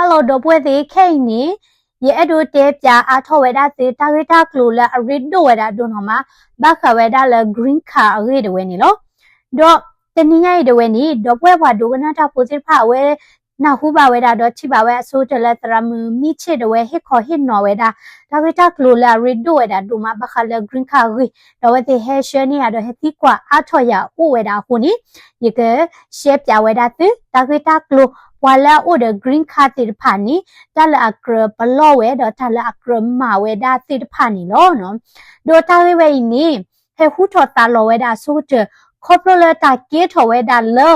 hello တော့ပွဲသေးခိနေ ye edo te pya a tho weda te tarita klo la arid do weda do no ma ba kha weda la green car age de we ni lo do တနည်းရတဲ့ဝဲနီတော့ပွဲဘွားဒုကနာတာပိုစစ်ဖဝဲနာဟုပါဝဲတာတော့ချိပါဝဲအစိုးတလက်တရမမိချစ်တဝဲဟစ်ခေါ်ဟစ်နော်ဝဲတာဒါဝဲတာကလိုလာရီဒိုဝဲတာဒူမဘခလဂရင်းခါရီတော့ဝဲတဲ့ဟဲရှနီရတော့ဟတိကွာအထော်ရဥဝဲတာခုနီယကရှေပြဝဲတာသဒါဝဲတာကလို ဝါလာအိုဒဂရင်းခါတိဖာနီတလအကရဘလောဝဲတော့တလအကရမဝဲတာတိဖာနီလောနော်ဒိုတာဝဲဝဲနီဟဲဟူထော်တာလောဝဲတာဆိုတဲ့ corporate တာကေထော်ဝဲတာလော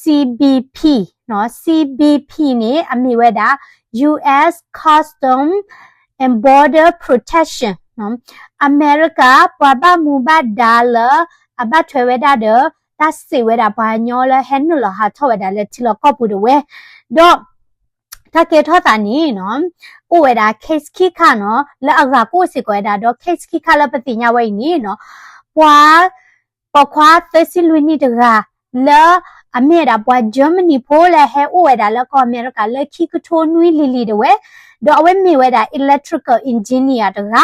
CBP เนาะ CBP นี่อมีไว้ดา US Custom and Border Protection เนาะอเมริกาปะบะมูบะดาลအဘတ်ထွေဝဲတာတော့ တဆိဝဲတာဘာညောလဲဟဲနုလဟာထောဝဲတာလဲချီလကော့ပူတော့ဝဲတော့တကေထောတာနီနော်ဥဝဲတာ case ခိခနော်လက်အကကိုစစ်ကွဲတာတော့ case ခိခလပတိညာဝဲနီနော်ပွာပခွာသစီလူနီတကလာအမေရာပွားဂျာမနီဖိုးလဲဟဲဥဝဲတာလက်ကောအမေရိကလက်ခိကထိုးနွီလီလီတဝဲ တော့အဝဲမေဝဲတာ electrical engineer တက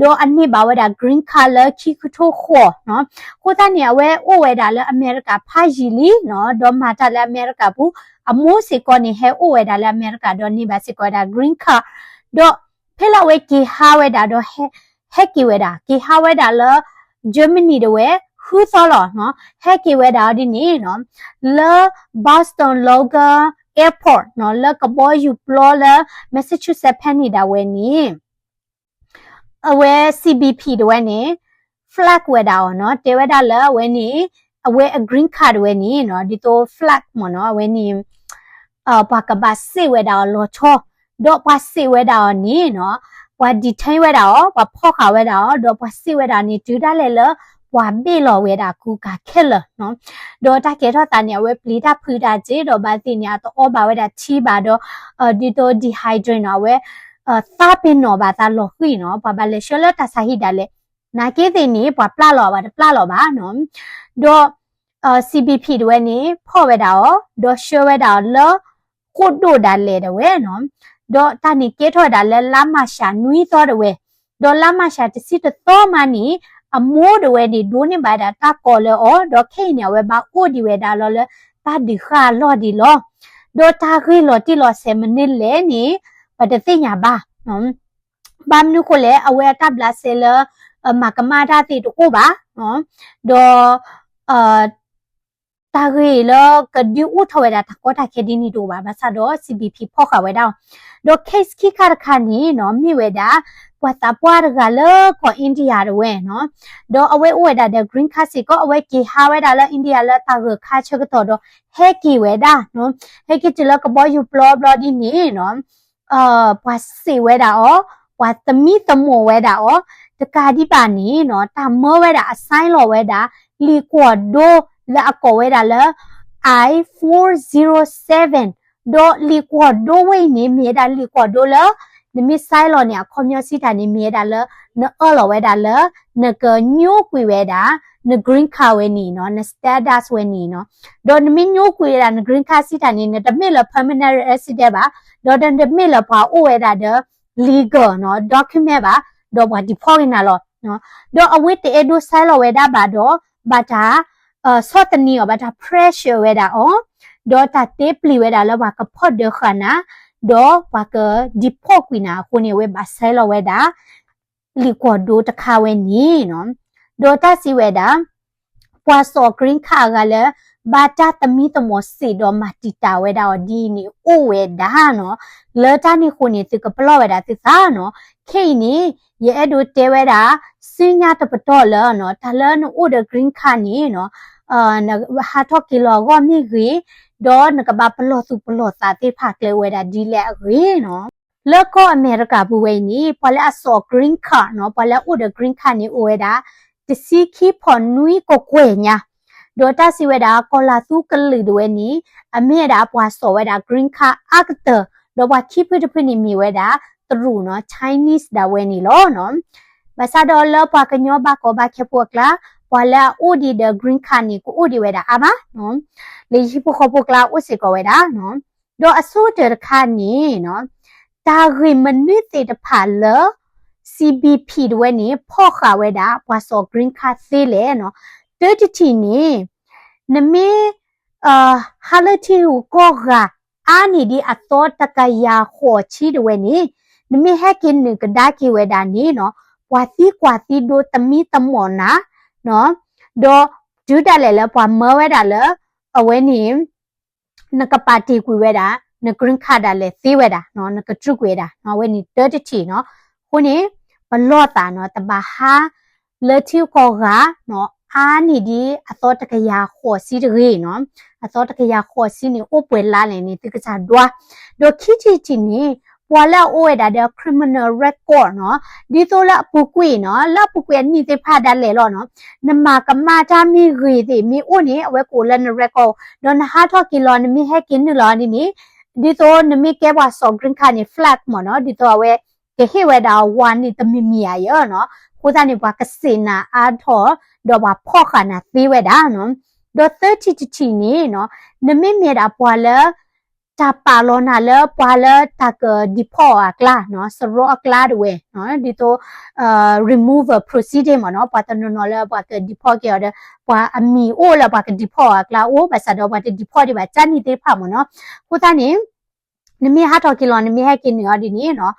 တော့အနှစ်ပါဝဲတာ green color ခိကထိုးခေါ်နော်ကိုတနေဝဲဥဝဲတာလဲအမေရိကဖာဂျီလီနော်တော့မာတာလဲအမေရိကဘူးအမိုးစီကောနေဟဲဥဝဲတာလဲအမေရိကတော့နေပါစီကောတာ green car တော့ဖဲလာဝဲကီဟာဝဲတာတော့ဟဲဟက်ကီဝဲတာကီဟာဝဲတာလဲ Germany တဝဲခုသောလောနော်ဟက်ကီဝဲတာဒီနေနော်လဘော့စတွန်လောဂါ airport နော်လကဘောယူပလောလ Massachusetts ဖန်နေတာဝဲနေအဝဲ CBP တဝဲနေ flag ဝဲတာနော်တေဝဲတာလဝဲနေအဝဲ green card ဝဲနေနော်ဒီတော့ flag မနော်အဝဲနေအပါကဘာစေဝဲတာလောချောတော့ပါစေဝဲတာနေနော်ဝါဒီထိုင်းဝဲတာဝါဖောက်ခါဝဲတာတော့ပါစေဝဲတာနေဒူတာလေလ ဝါဘေလောဝဲတာကူကခက်လနော်ဒေါ်တာကေထောတာနေဝဲပလီတာဖူတာဂျေဒေါ်ဘာတိညာတော့ဘာဝဲတာချီပါတော့ဒီတော့ဒီဟိုက်ဒရင့်နော်ဝဲအသပင်နော်ဘာသာလောခွေနော်ဘာဘာလေရှလတာဆာဟိဒါလေနာကေတဲ့နေပွာပလလောပါပလလောပါနော်ဒေါ်အ CBP တွေနေဖော့ဝဲတာရောဒေါ်ရှဝဲတာလောကိုဒိုဒါလေတဲ့ဝဲနော်ဒေါ်တာနေကေထောတာလဲလာမရှာနွီးတော့တဲ့ဝဲဒေါ်လာမရှာတစီတော့မနီ အမိုးတဝဲဒီဒိုးနေပါတာတာကော်လေအော်ဒေါခိနေဝဲဘာအိုဒီဝဲတာလောလေတာဒီခါလော်ဒီလောဒေါ်တာခွေလော်တီလော်7မိနစ်လဲနေပတသိညာပါနော်ဘာမနုကိုလေအဝဲတပ်လာဆဲလမကမာတာတိတူပါနော်ဒေါ်အာတာခေလောကဒီဥထဝဲတာတကောတာခေဒီနီတို့ပါဘာသာတော့ CBP ဖောက်ခဝဲတော့ဒေါ် case ခိခါခါနီနော်မြဝဲတာ ပွာတာပွားကလောခေါ်အိန္ဒိယရဝဲနော်ဒေါ်အဝဲဥဝဲတာတဲ့ green card စီကောအဝဲကီဟာဝဲတာလဲအိန္ဒိယလဲတာကခါချက်ကတော့တော့ဟဲကီဝဲတာနော်ဟဲကီတလကဘောယူပလောပလောဒီနီနော်အာပွာစီဝဲတာဩပွာသမီတမောဝဲတာဩတကာဒီပါနီနော်တာမောဝဲတာအဆိုင်လောဝဲတာလီကွာဒိုလာအကောဝဲတာလဲ i407 ဒေါ်လီကွာဒိုဝဲနေမြေတာလီကွာ นิมิไซลอเนี่ยคอมยอซิตานิเมียดาเลเนเออลอเวดาเลเนเกญูกุยเวดาเนกรีนคาเวนีเนาะเนสเตดัสเวนีเนาะโดนมิญูกุยดาเนกรีนคาซิตานิเนดมิลเพอร์มเนนต์เรสิเดบาโดนเดมิลพาโอเวดาเดลีเกอเนาะด็อกิเมบาโดบว่าดิพอกินาลอเนาะโดอวิเตเอดูไซลอเวดาบาโดบาจาเอ่อซอตนีอบาจาเพรสเชอร์เวดาอ๋อโดตาเตปลีเวดาลบากะพอดเดอขนา ဒေါ်ပါကဒီဖော့ကွီနာခုနေဝဲဘာဆဲလောဝဲတာလီကောဒိုတခါဝဲနီနော်ဒေါ်တာစီဝဲတာပွာစောဂရင်းခါကလည်းဘာတာတမီတမောစီဒေါ်မတီတာဝဲတာဒီနီအိုဝဲတာနော်လောတာနီခုနေတကပလောဝဲတာသစ္စာနော်ခိနီရဲ့အဲ့ဒိုတဲဝဲတာစင်းညာတပတော့လောနော်တလန်အိုဒဂရင်းခါနီနော် အာဟာတော့ကီလောကမိကြီးဒေါ်နကဘာပလောစုပလောစာတေဖာကလေဝဲတာဒီလက်ရေနော်လက်ကောအမေရိကဘူဝဲနီပလက်အစော green card နော်ပလက်ဥဒ green card နီဝဲတာတစီခီဖွန်နွီကိုကွေညာဒေါ်တာစီဝဲတာကောလာစုကလီဒဝဲနီအမေတာပွားစောဝဲတာ green card actor ဒေါ်ဘခိဖိတဖိနီမီဝဲတာတရူနော် chinese ဒါဝဲနီလောနော်ဘာသာဒေါ်လပွားကညောဘကောဘခေပွားကလာ ပွာလာဥဒီဒ green card နီကိုဥဒီဝဲတာအမနော်လေရှိဖို့ခဖို့ကလာဥစီကိုဝဲတာနော်တော့အစိုးတခါနေနော်ဒါရီမနစ်တေတဖာလ CBP ဒဝဲနေဖော့ခါဝဲတာဘွာစော green card သေးလေနော်တေတတီနေနမေအာဟာလတီကိုကောကအာနီဒီအတော်တကယာခေါ်ချီဒဝဲနေနမေဟက်ကင်းနေကဒါကီဝဲတာနေနော်ဘွာစီကွာစီဒိုတမီတမောနာ နော်တော့ဒူးတက်လေလေဘွာမောဝဲတာလေအဝဲနေနကပါတီကွေဝဲတာနဂရင်းခါတာလေသေးဝဲတာနော်နကထုကွေတာနော်ဝဲနေတေတတီနော်ခုနေဘလော့တာနော်တဘာဟာလေတီကောကနော်အာနီဒီအသောတကရာခေါ်စီတရေနော်အသောတကရာခေါ်စီနေအိုပွဲလာလေနေတကစားဒွာဒိုခီချီချီနေ ပွာလာအိုဝဒါတဲ့ criminal record နော်ဒီတော့လာပုကွေနော်လာပုကွေနီတေဖာဒါလေလောနော်နမကမာတာမီရီတေမီအိုနေအဝဲကိုလန် record ဒေါ်နဟာထော်ကီလောနမီဟက်ကင်းလောနီနီဒီတော့နမီကဲဘွာဆော့ဂရင်ခါနေ flag မနော်ဒီတော့အဝဲကဟေဝဒါဝါနီတမီမီယာယောနော်ကိုစားနေဘွာကစင်နာအားထော်တော့ဘွာဖော့ခါနာသေးဝဲတာနော်တော့30ချီချီနေနော်နမီမြေတာဘွာလဲ တာပါလောနာလဲပွာလဲတာကဒီဖော့အကလာနော်စရောအကလာတွေနော်ဒီတော့အာ remove proceeding မနော်ပွာတနော်လဲပွာကဒီဖော့ကြောတဲ့ပွာအမီအိုလဲပွာကဒီဖော့အကလာအိုဘာစတော့ပွာဒီဖော့ဒီဘာချန်နီတေဖာမနော်ကိုသားနေနမီဟာတော့ကီလောနမီဟက်ကင်းနော်ဒီနေနော်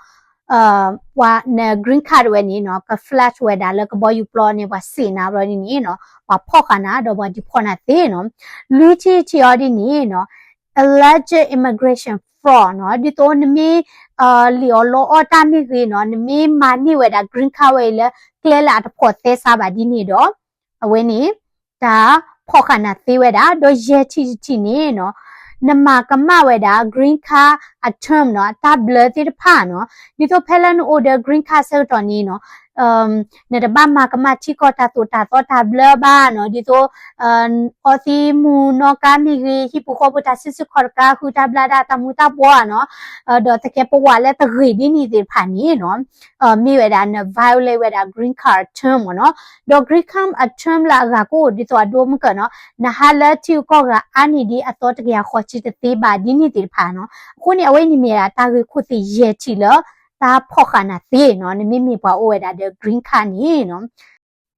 အာဝါန green card ဝဲနေနော်က flash ဝဲဒါလကဘောယူပလောနေပါစင်နာဘရနေနော်ဝါဖော့ခနာတော့ဘာဒီဖော့နာသေးနော်လူချီချီအော်ဒီနေနော် alleged immigration fraud เนาะဒီတော့နမီအာလီယောလောအတာမီကေเนาะနမီမာနီဝဲဒါ green card ဝဲလေ clear လာတော့ဖို့သေးစားပါဒီနေတော့အဝဲနေဒါဖောက်ခနာသေးဝဲဒါတော့ရဲချီချီနေเนาะနမကမဝဲတာ green card a term เนาะ tablet တိဖာเนาะဒီတော့ felon order green card ဆက်တော်နေเนาะ အမ်နေတဘာမာကမချီကောတာတူတာတော့တာဘလဘာနော်ဒီဆိုအန်အော်စီမူနောကာမီဂီဟိပူခိုပတာစစ်စခေါ်ကာဟူတာဘလာဒါတမူတာပွားနော်အဒေါ်တကယ်ပွားလဲတဂီဒီနီဒီဖာနီနော်အမိဝဲဒါနဗိုင်လေဝဲဒါ green card term နော်ဒေါ် green card a term လာကကိုဒီဆိုအဒိုမကနော်နဟာလက်တီကောကအန်နီဒီအတော်တကယ်ခေါ်ချစ်တဲ့သေးပါဒီနီဒီဖာနော်ခုနေအဝဲနေမြတာတာဂီခုစီရဲချီလော တာဖော့ခါနာသေးနော်နမိမိဘွားအိုဝဲတာတဲ့ green card နီနော်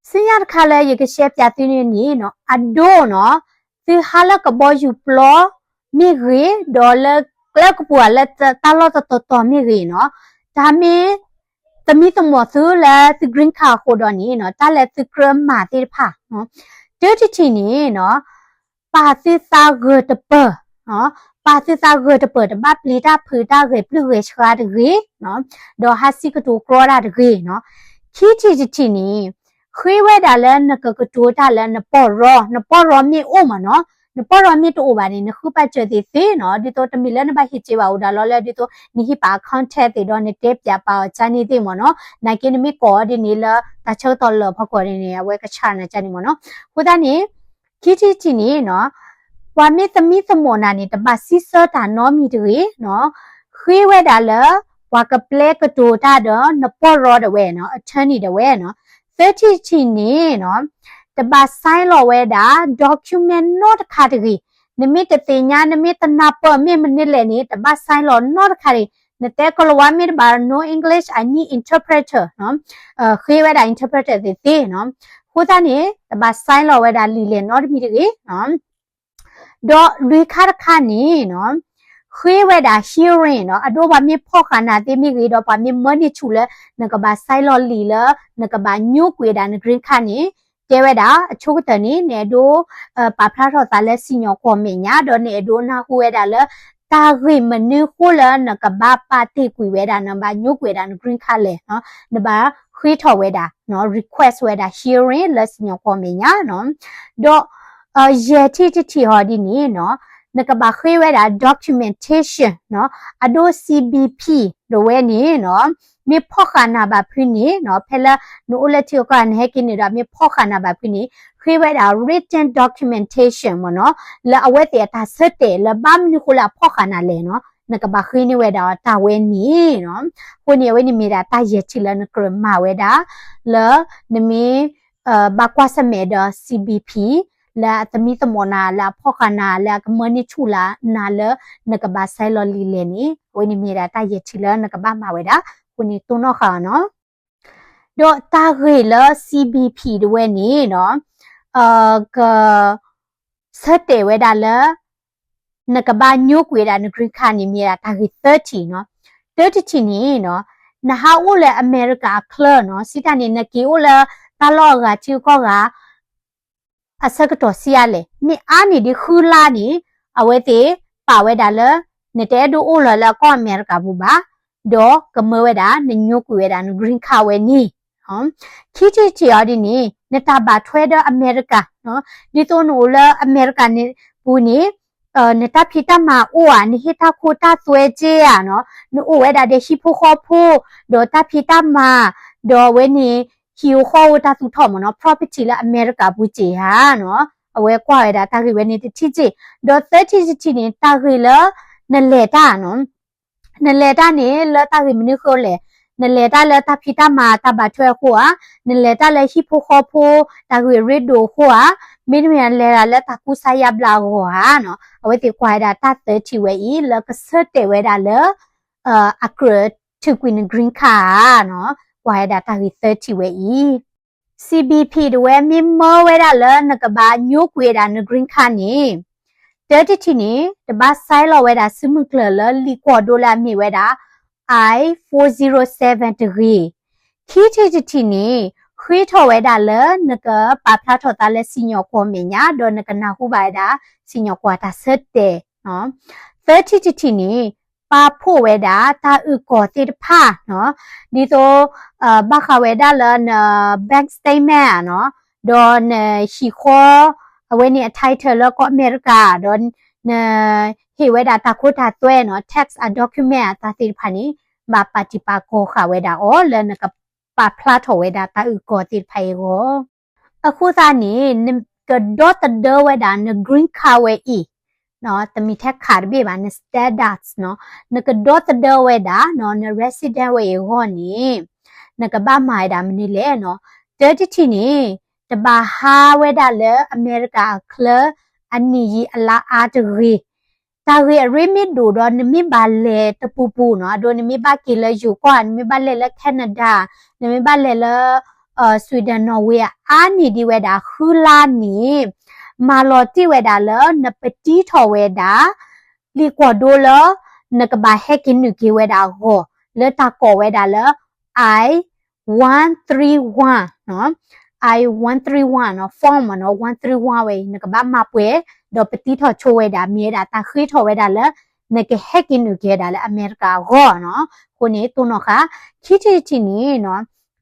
စင်ရတခါလဲရေကရှဲပြတင်းနေနီနော်အဒိုနော်သေဟာလကဘောယူပလောမိရေဒေါ်လာကလကပူလက်တာလောတတတော်မိရေနော်ဒါမင်းသမီးသမောသူလဲသူ green card ကိုတော့နီနော်တာလဲသူ cream မာတိဖာနော်ဒုတိချီနီနော်ပါစစ်စာဂတပ နော်ပါစစ်စာဂတ်ပတဘပလီတာဖူတာရေပလူရေချာတရေနော်ဒေါ်ဟာစီကတူကရောတာတရေနော်ခီချီချီနီခွေးဝဲတာလဲနကကတိုးတာလဲနပေါ်ရောနပေါ်ရောမြေအိုမနော်နပေါ်ရောမြေတိုးပါနေနခုပတ်ချေသေးသေးနော်ဒီတော့တမီလဲနဘဟိချေပါဦးဒါလောလဲဒီတော့နိဟိပါခန့်တဲ့တေတော့နေတက်ပြပါချာနေသေးမနော်နိုင်ကင်းမီကောဒီနေလာတချောတော်လဖကောနေရဝဲကချာနေချာနေမနော်ခုဒနေခီချီချီနေနော် ဝါမေသမီသမနာနေတပစီစတာနော်မီတွေနော်ခွေးဝဲတာလဲဝါကပလဲကတိုတာတော့နပေါ်ရောတဝဲနော်အချမ်းနေတဝဲနော်30ချီနေနော်တပါဆိုင်လော်ဝဲတာ document not category နမိတတိညာနမိတနာပမေမနိလေနေတပါဆိုင်လော် not category နတဲ့ကလဝမီဘာ no english i need interpreter နော်အခေဝဲတာ interpreter တဲ့တဲ့နော်ဟိုတာနေတပါဆိုင်လော်ဝဲတာလီလေ not မီတကေနော် တော့လူခါခါနေနော်ခွေးဝဲတာ hearing เนาะအတော့ဗာမြေဖောက်ခနာတိမိကြီးတော့ဗာမြေမနိချူလဲနကဘာ silent လီလနကဘာညုကွေတာန green ခနိတဲဝဲတာအချို့တနေနေတို့ပါဖလာတော့တာလဲစီညောကောမညာတော့နေတို့နာဟူဝဲတာလဲတာရိမနခုလနကဘာပါတိကွေဝဲတာနဘာညုကွေတာန green ခလဲเนาะနဘာခွေးထော်ဝဲတာเนาะ request ဝဲတာ hearing လက်စီညောကောမညာเนาะတော့ အရေတိတိတိဟောဒီနေနော်နကဘာခွေဝဲတာ documentation နော်အဒို CBP လိုဝဲနေနော်မေဖောခနာဘာဖိနေနော်ဖဲလာနိုအလက်တီကန်ဟဲကိနေတာမေဖောခနာဘာဖိနေခွေဝဲတာ written documentation မနော်လာအဝဲတဲတာဆက်တဲလဘမ်နီခူလာဖောခနာလေနော်နကဘာခိနေဝဲတာတာဝဲနေနော်ကိုနေဝဲနေမေတာတာရဲ့ချီလနကရမဝဲတာလနမေအဘကွာစမေဒါ CBP လာသမီသမနာလာဖောခနာလာကမနိချူလာနာလနကဘာဆိုင်လော်လီလေနီဝိနိမီရာတာယချီလနကဘာမဝဲတာခုနီတုနောခါနော်တော့တာခေလ CBP တဝဲနေနော်အာကဆက်တေဝဲတာလနကဘာညိုကွေတာနဂရိခါနီမီရာတာခေ30နော်30ချီနီနော်နဟာဦးလေအမေရိကကလနော်စီတန်နေနကီဦးလေတာလော့ကချီကောက အစကတော်စီရလေမိအာနီဒီခူလာဒီအဝဲတေပါဝဲဒါလနေတဲ့ဒူအိုလလကောမြေကဘူဘာဒေါ်ကမဝဲဒါနညုကွေဒါနဂရင်းခဝဲနီဟမ်ခီချီချီအဒီနီနေတာဘာထွဲဒအမေရိကနော်ဒီတိုနိုလအမေရိကန်နီဘူနီအနတဖိတမအိုအနိဟိတခိုတာသွဲကျဲရနော်နိုအိုဝဲဒါဒေရှိဖိုခေါဖိုဒေါ်တဖိတမဒေါ်ဝဲနီ ဟီယိုဟောဝတာသူထော့မနော် property လာအမေရိကဘူးကြီးဟာနော်အဝဲကွာရတာတာဂိဝဲနေတိချိချိဒေါ်30ချိချိနေတာဂိလာနလေတာနော်နလေတာနေလာတာဂိမနီခိုလေနလေတာလာတာဖီတာမာတာဘထွဲခွာနလေတာလာဟီဖိုခေါဖိုတာဂိရီဒိုခွာမင်းမြန်လေလာလာတာကူဆိုင်ယဘလာဟောဟာနော်အဝဲတိကွာရတာတာ30ဝဲဤလာကဆတ်တဲဝဲတာလာအာအကရတူကွင်းဂရင်းကာနော် ကွာရတာတာဂိ30ဝဲဤ CBP တဝဲမင်းမောဝဲတာလနကဘာညိုကွေတာနဂရင်းခါနေတဲတိတီနေတဘာဆိုင်လောဝဲတာစမှုကလလလီကွာဒိုလာမြေဝဲတာ I 407 degree ခီတီတီတီနေခွေးထော်ဝဲတာလနကပါဖလာထော်တာလက်စီညောကောမညာဒေါ်နကနာဟုပါတာစီညောကွာတာဆက်တဲ့နော်30တီ တီနေပါဖို့ဝဲတာတာဥကောတိတဖာနော်ဒီတော့အာဘခဝဲတာလန bank statement နော်ဒေါ်နရှိခေါ်အဝဲနေအထိုက်ထလကောအမေရိကဒေါ်နဟေဝဲတာတာခိုတာတွဲနော် tax a document တာတိဖာနီမပါတိပါကိုခဝဲတာအော်လနကပါဖလာထဝဲတာတာဥကောတိဖိုင်ကိုအခုသားနေကဒေါ်တဒဝဲတာန green car ဝဲ e နော်တမီထက်ခါဘေဘာနစတဒတ်နော်နကဒေါ်တဒဝဲတာနော်န resident ဝဲဟောနေနကဘာမိုင်တာမနီလေနော်တဲတီတီနေတဘာဟာဝဲတာလေအမေရိကကလအနီကြီးအလားအားတရီတာရီရီမီဒူတော့နမီဘာလေတပူပူနော်ဒိုနမီဘာကီလေယူကွာနမီဘာလေလေကနေဒါနမီဘာလေလေအာဆွီဒင်နော်ဝေအာနီဒီဝဲတာခူလာနီ မာလော်တိဝဲတာလနပတိထော်ဝဲတာလီကွာဒိုလနကဘာဟက်ကင်းနုကေဝဲတာဟောလေတာကောဝဲတာလ i 131နော် i 131နော် form နော်131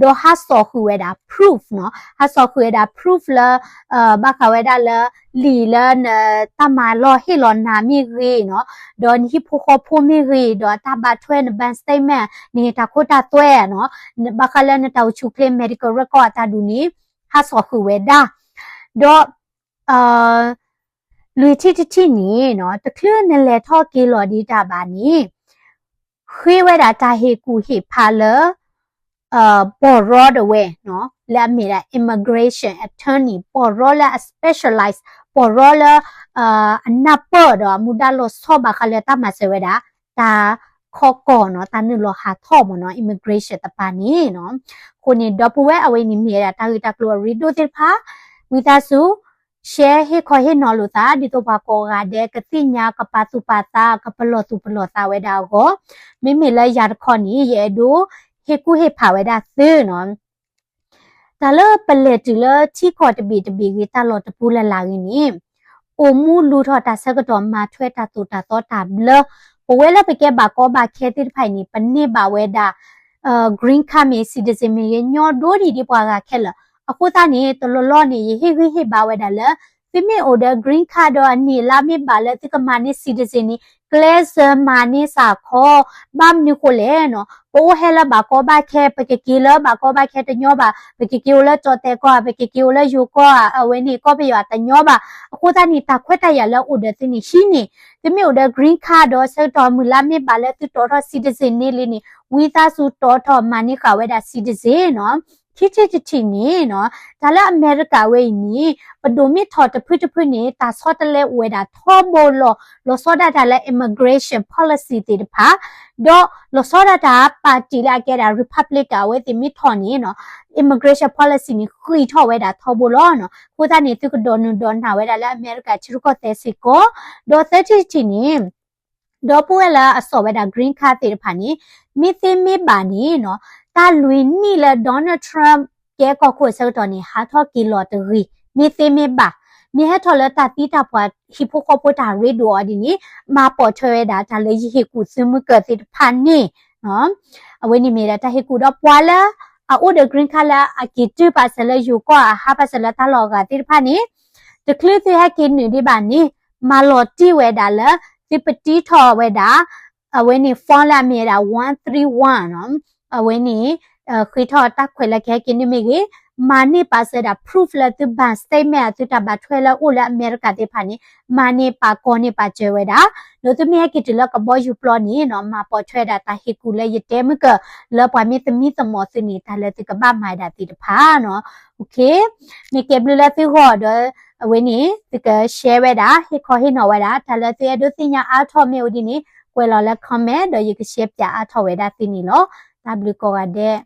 တာတာခေးထော်ဝဲတာလနကဟက်ကင်းနုကေတာလအမေရိကဟောနော်ခုနေတုနော်ခခီချီချီနီနော်ထောဘိုနီမာလောတိဝဲဒါလနတာဘာထွဲလာအမေရိကဝဲနီဖလာဝဲဒါနော်နတာဖီတာမာအိုအာနိုဒဘန်ဒေါ်နဒွာတက်စ်နော်နဟီတာခိုတာသွဲအာနီပိုခေါအိုဖိုအိုဖေးယာတာတေဖာနီနဘာထောဘိုနီပါဖလာဝဲဒါအော do has so khu we da proof no has so khu we da proof la uh ba kha we da la li la na ta ma lo he lo na mi ri no do ni hi pho kho pho mi ri do ta ba thwe na ban statement ni ta kho ta twe no ba kha la na ta chu claim medical record ta du ni has so khu we da do uh လူချစ်ချစ်နီနော်တကလနဲ့လေထော့ကေလော်ဒီတာပါနီခွေးဝဲတာတာဟေကူ ဟေဖာလအာပေါ်ရောဒဝဲနော်လက်မီရာ immigration attorney ပေါ်ရောလာ specialize ပေါ်ရောလာအာအနပေါ်တော့မူဒါလို့ဆောပါခလက်တမဆဝဲတာဒါခေါ်ကောနော်တန်လို့ဟာထော့မနော် immigration တပါနေနော်ခုနေတော့ပဝဲအဝေးနေမြေတာတာဂီတာကလိုရီဒိုတိဖာဝီတာစု share he kho he no lu ta di to ba ko ga de ka ti nya ka pa tu pa ta ka pa lo tu pa lo ta we da go mi mi la ya kho ni ye do ဟေကူဟေဖာဝဲဒါသင်းနော်ဒါလပလက်တူလချီခေါ်တပီတပီကြီးတလော်တပူလလာကြီးနိအိုမူလူထော်တာဆက်ကတော့မာထွဲတာတူတာတော့တာဘလပဝဲလပကဲဘာကောဘာခဲတိဖိုင်နိပနေဘာဝဲဒါအာ green card မြေ citizen မြေညောဒိုဒီဒီပွားကခဲလအခုသားနေတလော်လော်နေဟေဟေဟေဘာဝဲဒါလဖိမေ order green card တော့အနေလာမေဘာလဲတိကမနိ citizen နိကလဲစမာနီစာခောဘမ်နီကိုလေနော်ပိုဟဲလာဘာကောဘာခဲပကကီလာဘာကောဘာခဲတညောဘာပကကီလာတော့တဲ့ကောပကကီလာယူကောအဝဲနီကောပရတညောဘာအခုတနီတခွက်တရလောက်ဥဒသိနီရှိနေတမျိုးတဲ့ green card တော့ဆက်တော်မူလာမြပါလဲသူတော်တော် citizen နေလေးနေဝီသားစုတော်တော်မနီခဝဲတာ citizen နော် ချစ်ချစ်ချစ်ချစ်နေနော်ဒါလည်းအမေရိကဝဲနေပဒိုမီထော်တဖွတဖွနေတာဆော့တလဲဝဲတာထောဘောလောလောဆော့တာဒါလည်း immigration policy တေတဖာတော့လောဆော့တာဒါပါတီလာကဲတာ republic ကဝဲတိမီထော်နေနော် immigration policy ni khri tho we da tho bo lo no ko ta ni tu ko don don na we da la america chiru ko te si ko do te chi chi ni တော့ပွက်လာအစောပဲဒါ green card တေတဖာနီမိသိမိပါနီနော်တာလွင်နီလာဒေါ်နယ်ထရမ်ကဲကောကိုဆောတော်နီဟာထော်ကီလိုတရီမိသိမိပါမြေဟထော်လာတာတီတာပွားဟီပိုကောပိုတာရေဒိုအဒီနီမာပေါ်ချွဲတာဒါလေးဟီကူစမှုကတိဖာနီနော်အဝိနီမီတာဟီကူတော့ပွာလာအိုဒဂရင်းခလာအကီတူပါဆလယူကွာဟာပါဆလတာလောကတိဖာနီတကလစ်ဟကင်းနီဒီဘာနီမာလော်တီဝဲဒါလာ ဒီပတီထော်ဝဲတာအဝဲနီဖွန်လာမြေတာ131နော်အဝဲနီခွေထော်တက်ခွေလက်ခဲကင်းနေမိကေမာနေပါစတာ proof လက်တဘန် statement အတတဘထွဲလာဦးလာအမေရိကတေဖာနေမာနေပါကောနေပါကျဲဝဲတာလို့တမီကတိလကဘောယူပလောနေနော်မာပေါ်ထွဲတာတာဟီကူလေရတဲမကလပွားမီတမီတမောစနီတာလက်တကဘာမိုင်တာတိတဖာနော်โอเคနေကေဘလလက်သီဟောတော့ အဝင်းနေတက share ဝဲတာဟီခေါ်ဟီနော်ဝဲတာတာလက်သေးဒုစညာအားထော်မြေဦးဒီနေကွယ်လော်လက် comment တော့ရက share ပြအားထော်ဝဲတာသိနေလို့ W ကောကတဲ့